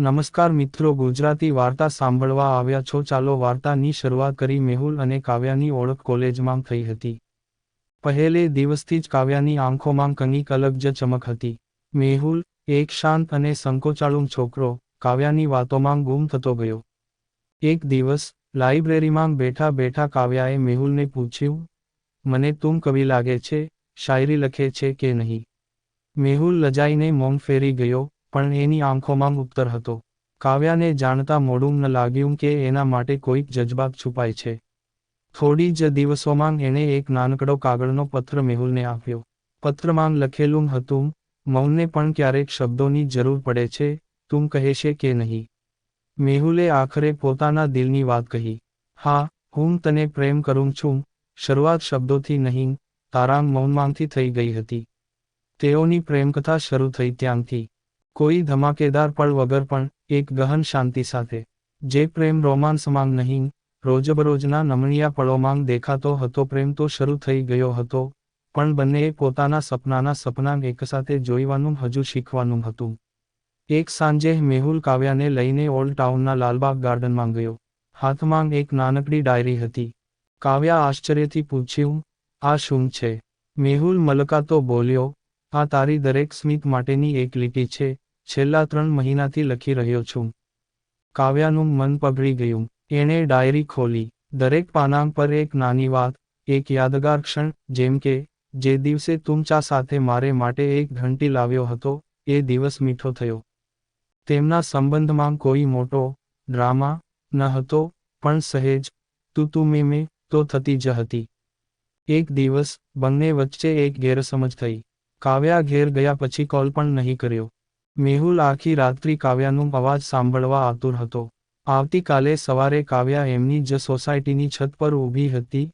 નમસ્કાર મિત્રો, ગુજરાતી વાર્તા સાંભળવા આવ્યા છો. ચાલો વાર્તાની શરૂઆત કરી. મેહુલ અને કાવ્યાની ઓળખ કોલેજમાં થઈ હતી. પહેલે દિવસથી જ કાવ્યાની આંખોમાં કંઈક અલગ જ ચમક હતી. મેહુલ, એક શાંત અને સંકોચાળું છોકરો, કાવ્યાની વાતોમાં ગુમ થતો ગયો. એક દિવસ, લાઇબ્રેરીમાં બેઠા બેઠા કાવ્યાએ મેહુલને પૂછ્યું, મને તું કવિ લાગે છે? શાયરી લખે છે કે નહીં? મેહુલ લજાઈને મોંગ ફેરી ગયો. પણ એની આંખોમાં ઉત્તર હતો. કાવ્યાને જાણતા મોડું ન લાગ્યું કે એના માટે કોઈક જજબાત છુપાય છે. થોડી જ દિવસોમાં એણે એક નાનકડો કાગળનો પત્ર મેહુલને આપ્યો. પત્રમાં લખેલું હતું, મૌનને પણ ક્યારેક શબ્દોની જરૂર પડે છે, તું કહેશે કે નહીં. મેહુલે આખરે પોતાના દિલની વાત કહી. હા, હું તને પ્રેમ કરું છું, શરૂઆત શબ્દોથી નહીં તારા મૌનમાંથી થઈ ગઈ હતી. તેઓની પ્રેમકથા શરૂ થઈ ત્યાંથી. કોઈ ધમાકેદાર પળ વગર પણ એક ગહન શાંતિ સાથે. જે પ્રેમ રોમાન્સમાં નહીં, રોજબરોજના નમણીયા પળોમાં દેખાતો હતો, પ્રેમ તો શરૂ થઈ ગયો હતો, પણ બંનેએ પોતાના સપનાના સપના એકસાથે જોઈવાનું હજુ શીખવાનું હતું. એક સાંજે મેહુલ કાવ્યાને લઈને ઓલ્ડ ટાઉનના લાલબાગ ગાર્ડનમાં ગયો. હાથમાં એક નાનકડી ડાયરી હતી. કાવ્યા આશ્ચર્યથી પૂછ્યું, આ શું છે? મેહુલ મલકાતો બોલ્યો, આ તારી દરેક સ્મિત માટેની એક લીટી છે છેલ્લા ત્રણ મહિનાથી લખી રહ્યો છું. કાવ્યાનું મન પગળી ગયું. એણે ડાયરી ખોલી. દરેક પાનાંગ પર એક નાની વાત, એક યાદગાર ક્ષણ, જેમ કે, જે દિવસે તું ચા સાથે મારે માટે એક ઘંટી લાવ્યો હતો, એ દિવસ મીઠો થયો. તેમના સંબંધમાં કોઈ મોટો ડ્રામા ન હતો, પણ સહેજ, તું તું મેં મેં, તો થતી જ હતી. એક દિવસ બંને વચ્ચે એક ગેરસમજ થઈ. કાવ્યા ઘેર ગયા પછી કોલ પણ નહીં કર્યો. મેહુલ આખી રાત્રિ કાવ્યાનું અવાજ સાંભળવા આતુર હતો. આવતીકાલે સવારે કાવ્યા એમની જ સોસાયટીની છત પર ઊભી હતી.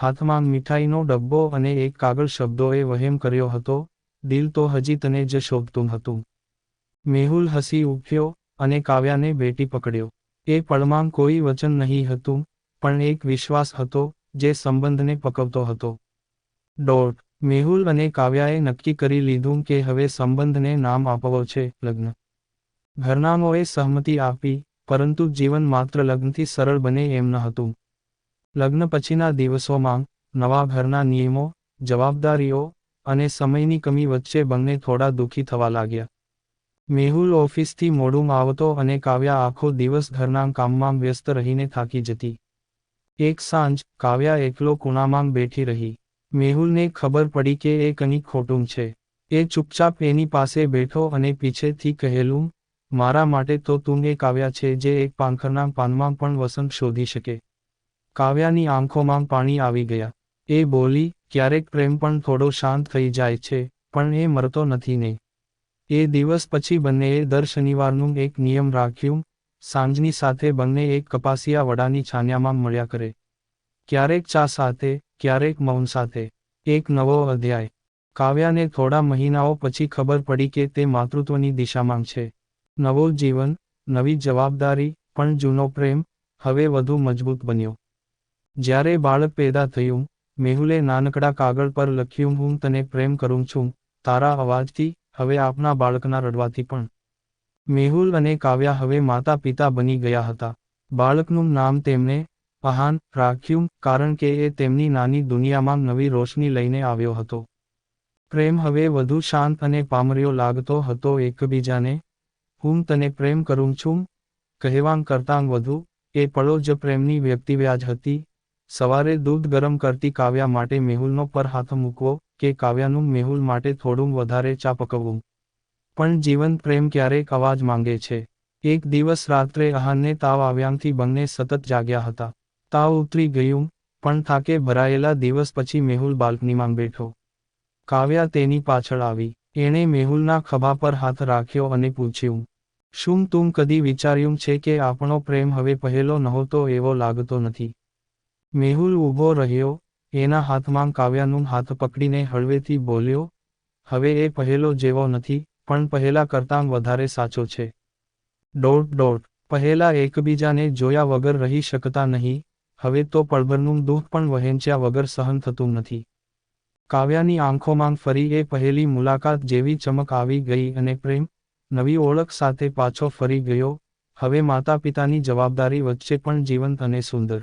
હાથમાં મીઠાઈનો ડબ્બો અને એક કાગળ શબ્દોએ વહેમ કર્યો હતો. દિલ તો હજી તને જ શોભતું હતું. મેહુલ હસી ઉઠ્યો અને કાવ્યાને બેટી પકડ્યો. એ પળમાં કોઈ વચન નહીં હતું, પણ એક વિશ્વાસ હતો, જે સંબંધને પકવતો હતો. ડોટ મેહુલ અને કાવ્યાએ નક્કી કરી લીધું કે હવે સંબંધને નામ આપવો છે, લગ્ન. ઘરનામોએ સહમતિ આપી, પરંતુ જીવન માત્ર લગ્નથી સરળ બને એમ ન હતું. લગ્ન પછીના દિવસોમાં નવા ઘરના નિયમો, જવાબદારીઓ અને સમયની કમી વચ્ચે બંને થોડા દુઃખી થવા લાગ્યા. મેહુલ ઓફિસથી મોડું આવતો અને કાવ્યા આખો દિવસ ઘરના કામમાં વ્યસ્ત રહીને થાકી જતી. એક સાંજ કાવ્યા એકલો કુણામાં બેઠી રહી. મેહુલને ખબર પડી કે એ કંઈક ખોટું છે. એ ચૂપચાપ એની પાસે બેઠો અને પીછેથી કહેલું, મારા માટે તો તું એ કાવ્યા છે જે એક પાંખરના પાનમાં પણ વસંત શોધી શકે. કાવ્યાની આંખોમાં પાણી આવી ગયા. એ બોલી, ક્યારેક પ્રેમ પણ થોડો શાંત થઈ જાય છે, પણ એ મરતો નથી ને. એ દિવસ પછી બંનેએ દર શનિવારનું એક નિયમ રાખ્યું, સાંજની સાથે બંને એક કપાસિયા વડાની છાન્યામાં મળ્યા કરે. ક્યારેક ચા સાથે ક્યારેક મૌન સાથે. એક નવો અધ્યાય. કાવ્યાને થોડા મહિનાઓ પછી ખબર પડી કે તે માતૃત્વની દિશામાં છે. નવો જીવન, નવી જવાબદારી, પણ જૂનો પ્રેમ, હવે વધુ મજબૂત બન્યો. જ્યારે બાળક પેદા થયું, મેહુલે નાનકડા કાગળ પર લખ્યું, હું તને પ્રેમ કરું છું, તારા અવાજથી, હવે આપના બાળકના રડવાથી પણ. મેહુલ અને કાવ્યા હવે માતા પિતા બની ગયા હતા. બાળકનું નામ તેમને પહાન રાખ્યું કારણ કે એ તેમની નાની દુનિયામાં નવી રોશની લઈને આવ્યો હતો. પ્રેમ હવે વધુ શાંત અને પામર્યો લાગતો હતો એકબીજાને. હું તને પ્રેમ કરું છું. કહેવાં કરતાં વધુ, એ પળો જ પ્રેમની વ્યક્તિવ્યાજ હતી. સવારે દૂધ ગરમ કરતી કાવ્યા માટે મેહુલનો પર હાથ મૂકવો કે કાવ્યાનું મેહુલ માટે થોડું વધારે ચા પકવવું. પણ જીવન પ્રેમ ક્યારેક અવાજ માંગે છે. એક દિવસ રાત્રે અહાનને તાવ આવ્યાંથી બંને સતત જાગ્યા હતા. તાવ ઉતરી ગયું, પણ થાકે ભરાયેલા દિવસ પછી મેહુલ બાલ્કનીમાં બેઠો. કાવ્યા તેની પાછળ આવી. એણે મેહુલના ખભા પર હાથ રાખ્યો અને પૂછ્યું, શું તું કદી વિચાર્યું છે કે આપણો પ્રેમ હવે પહેલો નહોતો એવો લાગતો નથી? મેહુલ ઊભો રહ્યો, એના હાથમાં કાવ્યાનું હાથ પકડીને હળવેથી બોલ્યો, હવે એ પહેલો જેવો નથી, પણ પહેલા કરતાં વધારે સાચો છે. ડોટ ડોટ પહેલા એકબીજાને જોયા વગર રહી શકતા નહીં હવે તો પળભરનું દુઃખ પણ વહેંચ્યા વગર સહન થતું નથી. કાવ્યાની આંખોમાં ફરી એ પહેલી મુલાકાત જેવી ચમક આવી ગઈ અને પ્રેમ, નવી ઓળખ સાથે પાછો ફરી ગયો, હવે માતા પિતાની જવાબદારી વચ્ચે પણ જીવંત અને સુંદર.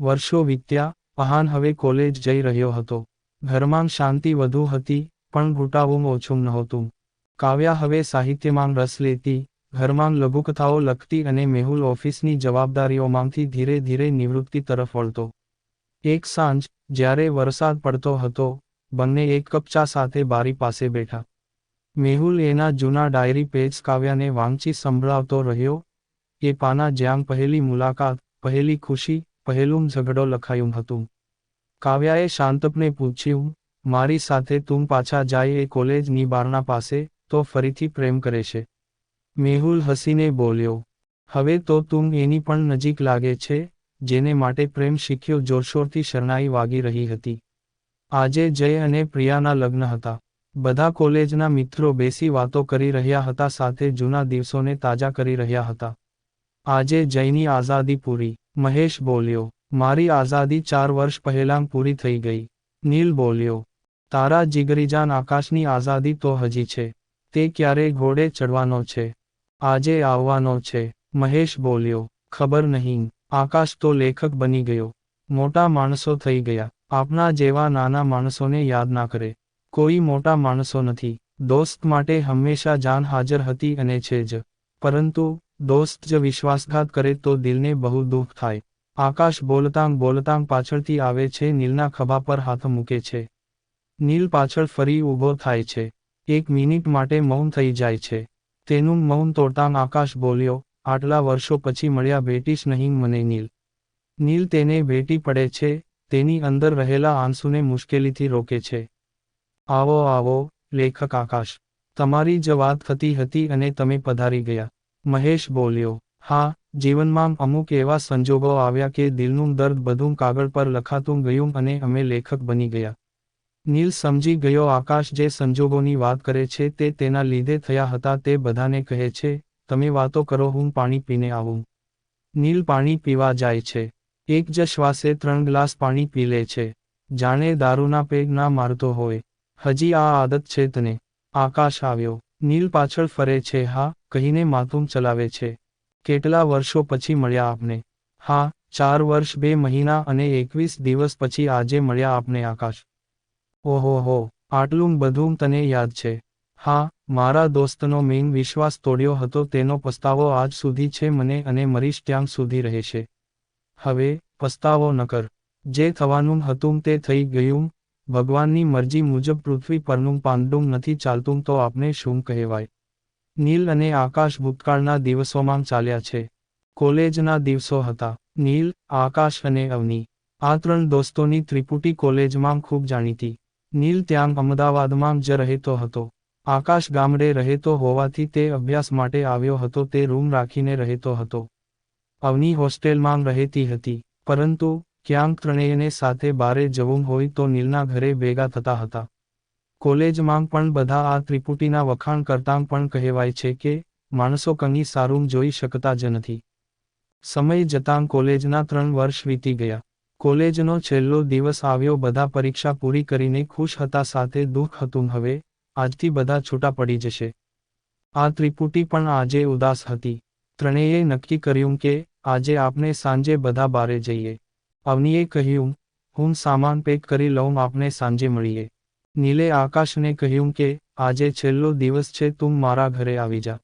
વર્ષો વીત્યા, પહાન હવે કોલેજ જઈ રહ્યો હતો. ઘરમાં શાંતિ વધુ હતી, પણ ઘૂંટાવું ઓછું નહોતું. કાવ્યા હવે સાહિત્યમાં રસ લેતી ઘરમાં લઘુકથાઓ લખતી અને મેહુલ ઓફિસની જવાબદારીઓમાંથી ધીરે ધીરે નિવૃત્તિ તરફ વળતો. એક સાંજ, જ્યારે વરસાદ પડતો હતો, બંને એક કપ ચા સાથે બારી પાસે બેઠા. મેહુલ એના જૂના ડાયરી પેજ કાવ્યાને વાંચી સંભળાવતો રહ્યો. એ પાના જ્યાં પહેલી મુલાકાત, પહેલી ખુશી, પહેલું ઝઘડો લખાયું હતું. કાવ્યાએ શાંતપને પૂછ્યું, મારી સાથે તું પાછા જાય એ કોલેજની બારણા પાસે, તો ફરીથી પ્રેમ કરે છે. મેહુલ હસીને બોલ્યો, હવે તો તું એની પણ નજીક લાગે છે, જેને માટે પ્રેમ શીખ્યો જોરશોરથી શરણાઈ વાગી રહી હતી. આજે જય અને પ્રિયાના લગ્ન હતા. બધા કોલેજના મિત્રો બેસી વાતો કરી રહ્યા હતા, સાથે જૂના દિવસોને તાજા કરી રહ્યા હતા. આજે જયની આઝાદી પૂરી. મહેશ બોલ્યો, મારી આઝાદી ચાર વર્ષ પહેલાં પૂરી થઈ ગઈ. નીલ બોલ્યો, તારા જીગરીજાન આકાશની આઝાદી તો હજી છે. તે ક્યારે ઘોડે ચડવાનો છે? આજે આવવાનો છે. મહેશ બોલ્યો, ખબર નહીં. આકાશ તો લેખક બની ગયો. મોટા માણસો થઈ ગયા. આપના જેવા નાના માણસોને યાદ ના કરે. કોઈ મોટા માણસો નથી. દોસ્ત માટે હંમેશા જાન હાજર હતી અને છે જ. પરંતુ, દોસ્ત જ વિશ્વાસઘાત કરે તો દિલને બહુ દુઃખ થાય. આકાશ બોલતાંગ બોલતાંગ પાછળથી આવે છે. નીલના ખભા પર હાથ મૂકે છે. નીલ પાછળ ફરી ઊભો થાય છે. એક મિનિટ માટે મૌન થઈ જાય છે. તેનું મૌન તોડતાં આકાશ બોલ્યો, આટલા વર્ષો પછી મળ્યા ભેટીશ નહીં મને નીલ. નીલ તેને ભેટી પડે છે, તેની અંદર રહેલા આંસુને મુશ્કેલીથી રોકે છે. આવો આવો, લેખક આકાશ, તમારી જ વાત થતી હતી અને તમે પધારી ગયા. મહેશ બોલ્યો, હા, જીવનમાં અમુક એવા સંજોગો આવ્યા કે દિલનું દર્દ બધું કાગળ પર લખાતું ગયું અને અમે લેખક બની ગયા. નીલ સમજી ગયો આકાશ જે સંજોગોની વાત કરે છે તે તેના લીધે થયા હતા તે બધાને કહે છે, તમે વાતો કરો, હું પાણી પીને આવું. નીલ પાણી પીવા જાય છે. એક જ શ્વાસે ત્રણ ગ્લાસ પાણી પી લે છે. જાણે દારૂના પેગ ના મારતો હોય. હજી આ આદત છે તને. આકાશ આવ્યો. નીલ પાછળ ફરે છે, હા, કહીને માથું ચલાવે છે. કેટલા વર્ષો પછી મળ્યા આપને? હા, ચાર વર્ષ બે મહિના અને એકવીસ દિવસ પછી આજે મળ્યા આપને આકાશ. ઓહો હો, આટલું બધું તને યાદ છે. હા, મારા દોસ્તનો મેઇન વિશ્વાસ તોડ્યો હતો, તેનો પસ્તાવો આજ સુધી છે મને અને મરીશ ત્યાં સુધી રહેશે. હવે, પસ્તાવો ન કર. જે થવાનું હતું તે થઈ ગયું. ભગવાનની મરજી મુજબ પૃથ્વી પરનું પાંદડું નથી ચાલતું તો આપને શું કહેવાય? નીલ અને આકાશ ભૂતકાળના દિવસોમાં ચાલ્યા છે. કોલેજના દિવસો હતા. નીલ, આકાશ અને અવની. આ ત્રણ દોસ્તોની ત્રિપુટી કોલેજમાં ખૂબ જાણીતી. નીલ ત્યાં અમદાવાદમાં જ રહેતો હતો. આકાશ ગામડે રહેતો હોવાથી તે અભ્યાસ માટે આવ્યો હતો, તે રૂમ રાખીને રહેતો હતો. અવની હોસ્ટેલમાં રહેતી હતી, પરંતુ ક્યાંક ત્રણેયને સાથે બારે જવું હોય તો નીલના ઘરે ભેગા થતા હતા. કોલેજમાં પણ બધા આ ત્રિપુટીના વખાણ કરતાં પણ કહેવાય છે કે, માણસો કંઈ સારું જોઈ શકતા જ નથી. સમય જતાં કોલેજના ત્રણ વર્ષ વીતી ગયા. કોલેજનો છેલ્લો દિવસ આવ્યો, બધા પરીક્ષા પૂરી કરીને ખુશ હતા, સાથે દુઃખ હતું, હવે આજથી બધા છૂટા પડી જશે. આ ત્રિપુટી પણ આજે ઉદાસ હતી. ત્રણેયે નક્કી કર્યું કે આજે આપણે સાંજે બધા બારે જઈએ. અવનીએ કહ્યું, હું સામાન પેક કરી લઉં, આપને સાંજે મળીએ. નીલે આકાશને કહ્યું કે, આજે છેલ્લો દિવસ છે, તું મારા ઘરે આવી જા.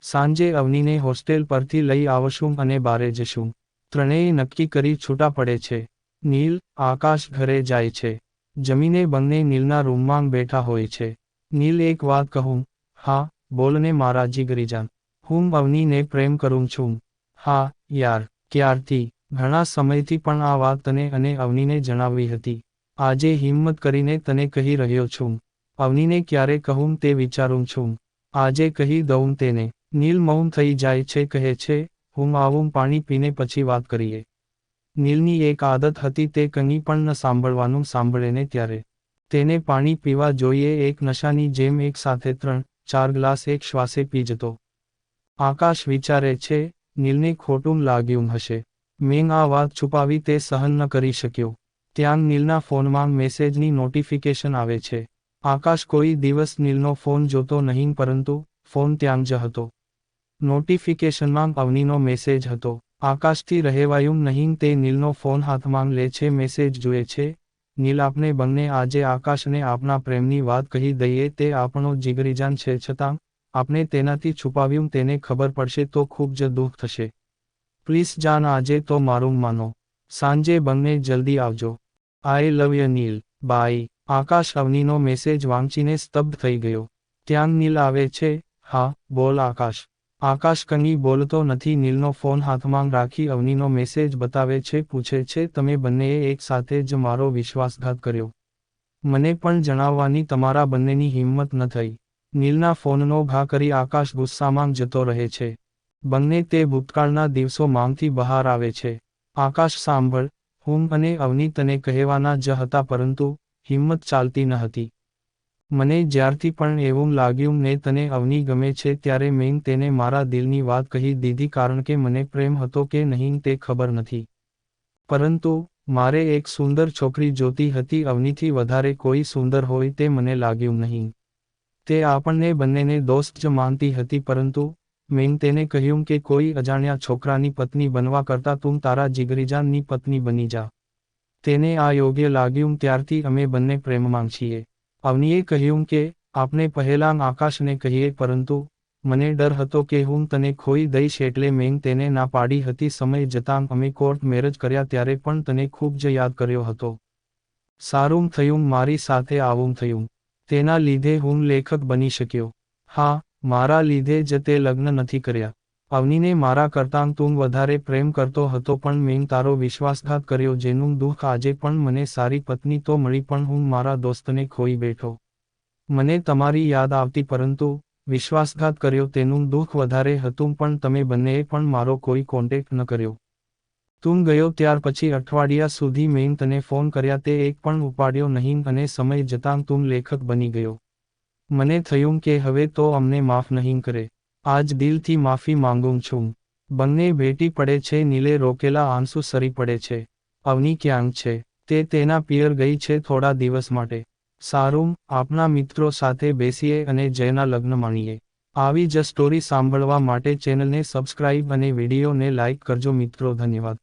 સાંજે અવનીને હોસ્ટેલ પરથી લઈ આવશું અને બારે જશું. ત્રણેય નક્કી કરી છૂટા પડે છે. નીલ આકાશ ઘરે જાય છે. જમીને બંને નીલના રૂમમાં બેઠા હોય છે. નીલ એક વાત કહું, હા, બોલને મારા જીગરીજાન. હું અવનીને પ્રેમ કરું છું. હા, યાર, ક્યારથી? ઘણા સમયથી પણ આ વાત તને અને અવનીને જણાવી હતી. આજે હિંમત કરીને તને કહી રહ્યો છું. અવનીને ક્યારે કહું તે વિચારું છું. આજે કહી દઉં તેને. નીલ મૌન થઈ જાય છે, કહે છે હું આવું પાણી પીને પછી વાત કરીએ. નીલની એક આદત હતી તે કંઈ પણ ન સાંભળવાનું સાંભળે ને ત્યારે. તેને પાણી પીવા જોઈએ એક નશાની જેમ એક સાથે ત્રણ, ચાર ગ્લાસ એક શ્વાસે પી જતો. આકાશ વિચારે છે, નીલને ખોટું લાગ્યું હશે. મેં આ વાત છુપાવી તે સહન ન કરી શક્યો. ત્યાં નીલના ફોનમાં મેસેજની નોટિફિકેશન આવે છે. આકાશ કોઈ દિવસ નીલનો ફોન જોતો નહીં, પરંતુ ફોન ત્યાં જ હતો. નોટિફિકેશનમાં અવનીનો મેસેજ હતો. આકાશથી રહેવાયું નહીં તે નીલનો ફોન હાથમાં લે છે, મેસેજ જુએ છે. નીલ આપને બંને આજે આકાશને આપના પ્રેમની વાત કહી દઈએ તે આપણો જીગરીજાન છે, છતાં આપણે તેનાથી છુપાવ્યું તેને ખબર પડશે તો ખૂબ જ દુઃખ થશે. પ્લીઝ જાન આજે તો મારું માનો. સાંજે બંને જલ્દી આવજો. આઈ લવ ય નીલ. બાય આકાશ અવનીનો મેસેજ વાંચીને સ્તબ્ધ થઈ ગયો. ત્યાં નીલ આવે છે, હા, બોલ આકાશ. આકાશ કની બોલતો નથી, નીલનો ફોન હાથમાં રાખી અવનીનો મેસેજ બતાવે છે, પૂછે છે, તમે બંનેએ એક સાથે જ મારો વિશ્વાસઘાત કર્યો. મને પણ જણાવવાની તમારા બંનેની હિંમત ન થઈ. નીલના ફોનનો ઘા કરી આકાશ ગુસ્સામાં જતો રહે છે. બંને તે ભૂતકાળના દિવસો માંગથી બહાર આવે છે. આકાશ સાંભળ. હું અને અવની તને કહેવાના જ હતા, પરંતુ હિંમત ચાલતી ન હતી. મને જ્યારથી પણ એવું લાગ્યું ને તને અવની ગમે છે, ત્યારે મેં તેને મારા દિલની વાત કહી દીધી, કારણ કે મને પ્રેમ હતો કે નહીં તે ખબર નથી. પરંતુ, મારે એક સુંદર છોકરી જોતી હતી, અવનીથી વધારે કોઈ સુંદર હોય તે મને લાગ્યું નહીં. તે આપણને બંનેને દોસ્ત જ માનતી હતી, પરંતુ, મેં તેને કહ્યું કે કોઈ અજાણ્યા છોકરાની પત્ની બનવા કરતાં તું તારા જીગરીજાનની પત્ની બની જા. તેને આ યોગ્ય લાગ્યું, ત્યારથી અમે બંને પ્રેમમાં છીએ. અવનીએ કહ્યું કે આપણે પહેલાં આકાશને કહીએ, પરંતુ મને ડર હતો કે હું તને ખોઈ દઈશ એટલે મેં તેને ના પાડી હતી સમય જતાં અમે કોર્ટ મેરેજ કર્યા ત્યારે પણ તને ખૂબ જ યાદ કર્યો હતો. સારું થયું, મારી સાથે આવું થયું. તેના લીધે હું લેખક બની શક્યો. હા, મારા લીધે જ તે લગ્ન નથી કર્યા. અવનીને મારા કરતાં તું વધારે પ્રેમ કરતો હતો પણ મેં તારો વિશ્વાસઘાત કર્યો જેનું દુઃખ આજે પણ મને સારી પત્ની તો મળી પણ હું મારા દોસ્તને ખોઈ બેઠો. મને તમારી યાદ આવતી પરંતુ વિશ્વાસઘાત કર્યો તેનું દુઃખ વધારે હતું પણ તમે બંનેએ પણ મારો કોઈ કોન્ટેક્ટ ન કર્યો. તું ગયો ત્યાર પછી અઠવાડિયા સુધી મેં તને ફોન કર્યા તે એક પણ ઉપાડ્યો નહીં અને સમય જતાં તું લેખક બની ગયો. મને થયું કે હવે તો અમને માફ નહીં કરે. આજ દિલથી માફી માંગું છું. બંને ભેટી પડે છે, નીલે રોકેલા આંસુ સરી પડે છે. અવની ક્યાંક છે? તે તેના પિયર ગઈ છે થોડા દિવસ માટે. સારું, આપના મિત્રો સાથે બેસીએ અને જયના લગ્ન માણીએ. આવી જ સ્ટોરી સાંભળવા માટે ચેનલને સબસ્ક્રાઇબ અને વિડીયોને લાઇક કરજો મિત્રો, ધન્યવાદ.